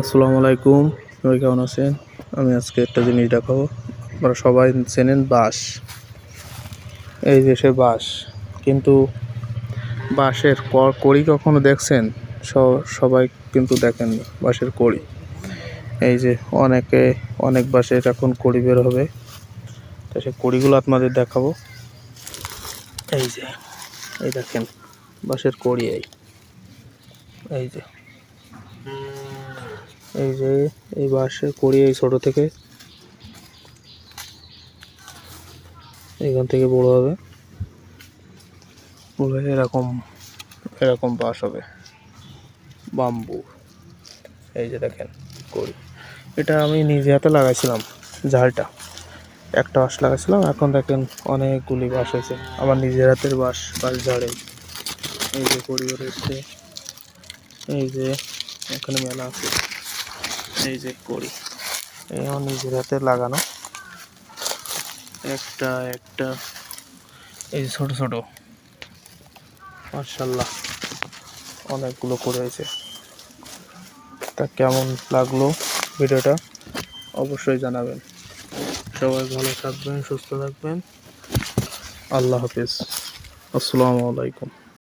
আসসালামু আলাইকুম। সবাই কেমন আছেন? আমি আজকে একটা জিনিস দেখাবো। আপনারা সবাই চেনেন বাঁশ। এই যে সে বাঁশ। কিন্তু বাঁশের কড়ি কখনো দেখছেন? সবাই কিন্তু দেখেননি বাঁশের কড়ি। এই যে অনেকে অনেক বাঁশের এখন কড়ি বের হবে। তো সেই কড়িগুলো আপনাদের দেখাবো। এই যে, এই দেখেন, বাঁশের কড়ি এই। এই যে। এই যে, এই বাঁশের করি এই ছোট থেকে। এখান থেকে বড় হবে। এরকম এরকম বাঁশ হবে। বাম্বু। এই যে দেখেন, করি। এটা আমি নিজে হাতে লাগাইছিলাম ঝাড়টা একটা বাঁশ লাগাইছিলাম, এখন দেখেন অনেকগুলি বাঁশ হয়েছে। আমার নিজের হাতের বাঁশ বাঁশ ঝাড়ে এই যে কড়ি বেরোচ্ছে এই যে, এখানে মেলা আছে। এই যে করি। এই আমার নিজের হাতে লাগানো। একটা একটা। এই ছোট ছোট। মার্শাল্লাহ অনেকগুলো করে হয়েছে। তা কেমন লাগল ভিডিওটা? অবশ্যই জানাবেন। সবাই ভালো থাকবেন সুস্থ থাকবেন। আল্লাহ হাফিজ। আসসালামু আলাইকুম।